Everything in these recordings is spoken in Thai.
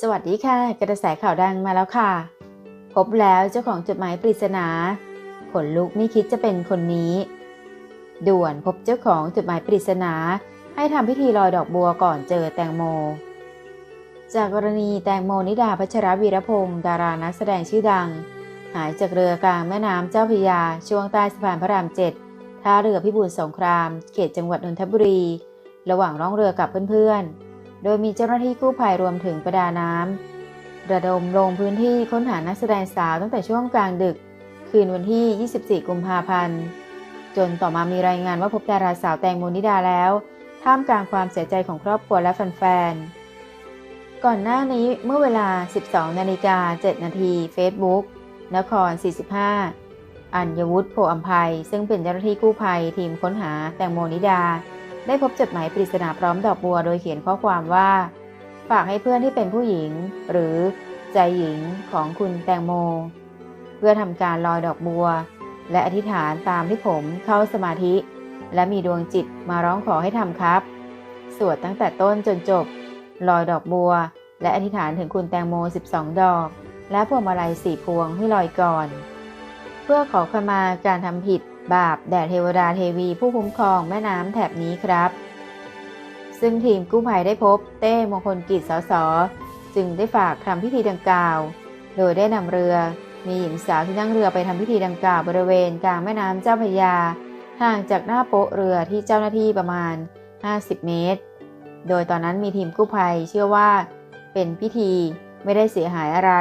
สวัสดีค่ะ กระแสข่าวดังมาแล้วค่ะ พบแล้วเจ้าของจดหมายปริศนาขนลุกไม่คิดจะเป็นคนนี้ ด่วนพบเจ้าของจดหมายปริศนา ให้ทำพิธีลอยดอกบัวก่อนเจอแตงโม จากกรณีแตงโมนิดาพัชรวีรพงศ์ดารานักแสดงชื่อดัง หายจากเรือกลางแม่น้ำเจ้าพยา ช่วงใต้สะพานพระรามเจ็ดท่าเรือพิบูลสงคราม เขตจังหวัดนนทบุรี ระหว่างร่องเรือกับเพื่อนๆ โดยมีเจ้าหน้าที่กู้ภัยรวมถึงประดาน้ำระดมลงพื้นที่ค้นหานักแสดงสาวตั้งแต่ช่วงกลางดึก คืนวันที่ 24 กุมภาพันธ์ จนต่อมามีรายงานว่าพบดาราสาวแตงโมนิดาแล้ว ท่ามกลางความเสียใจของครอบครัวและแฟนๆ ก่อนหน้านี้เมื่อเวลา 12 นาฬิกา 7 นาที Facebook นคร 45 อัญวุฒิโพอัมภัย ซึ่งเป็นเจ้าหน้าที่กู้ภัยทีมค้นหาแตงโมนิดา ได้พบจดหมายปริศนาพร้อมดอกบัวโดยเขียนข้อความว่า ฝากให้เพื่อนที่เป็นผู้หญิง หรือใจหญิงของคุณแตงโม เพื่อทำการลอยดอกบัว และอธิษฐานตามที่ผมเข้าสมาธิ และมีดวงจิตมาร้องขอให้ทำครับ สวดตั้งแต่ต้นจนจบ ลอยดอกบัว และอธิษฐานถึงคุณแตงโม 12 ดอก และพวงมาลัยสี่พวงให้ลอยก่อน เพื่อขอขมาการทำผิด บาปแด่เทวดาเทวีผู้คุ้มครองแม่น้ำแถบนี้ครับ ซึ่งทีมกู้ภัยได้พบเต้มงคลกิจสส จึงได้ฝากทำพิธีดังกล่าว โดยได้นำเรือ มีหญิงสาวที่นั่งเรือไปทำพิธีดังกล่าวบริเวณกลางแม่น้ำเจ้าพระยา ห่างจากหน้าโป๊ะเรือที่เจ้าหน้าที่ประมาณ 50 เมตร โดยตอนนั้นมีทีมกู้ภัยเชื่อว่า เป็นพิธีไม่ได้เสียหายอะไร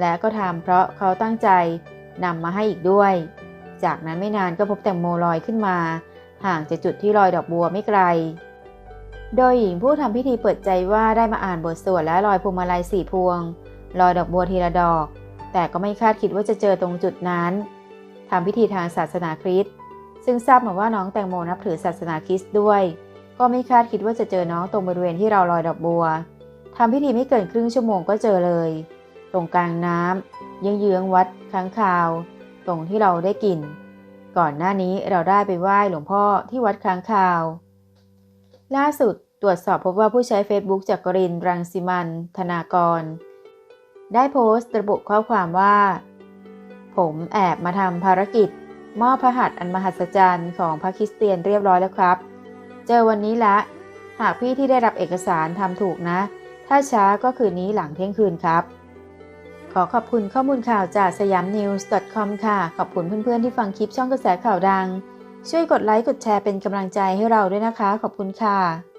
และก็ทำเพราะเขาตั้งใจนำมาให้อีกด้วย จากนั้นไม่นานก็พบแตงโมลอยขึ้นมา ห่างจากจุดที่ลอยดอกบัวไม่ไกล โดยหญิงผู้ทำพิธีเปิดใจว่าได้มาอ่านบทสวดและลอยพวงมาลัยสี่พวง ลอยดอกบัวทีละดอก แต่ก็ไม่คาดคิดว่าจะเจอตรงจุดนั้นทำพิธีทางศาสนาคริสต์ซึ่งทราบมาว่าน้องแตงโมนับถือศาสนาคริสต์ด้วย ก็ไม่คาดคิดว่าจะเจอน้องตรงบริเวณที่เราลอยดอกบัวทำพิธีไม่เกินครึ่งชั่วโมงก็เจอเลย ตรงกลางน้ำเยื้องๆวัดค้างคาว ตรงที่เราได้กิน ก่อนหน้านี้เราได้ไปไหว้หลวงพ่อที่วัดค้างคาว ล่าสุดตรวจสอบพบว่าผู้ใช้ Facebook จากรินร์รังสิมัน ธนากร ได้โพสต์ระบุข้อความว่า ผมแอบมาทำภารกิจ มอบพระหัตถ์อันมหัศจรรย์ของพระคริสเตียนเรียบร้อยแล้วครับ เจอวันนี้ละ หากพี่ที่ได้รับเอกสารทำถูกนะ ถ้าช้าก็คืนนี้หลังเที่ยงคืนครับ ขอขอบคุณข้อมูลข่าวจากสยามนิวส์ .com ค่ะ ขอบคุณเพื่อนๆที่ฟังคลิปช่องกระแสข่าวดัง ช่วยกดไลค์กดแชร์เป็นกำลังใจให้เราด้วยนะคะ ขอบคุณค่ะ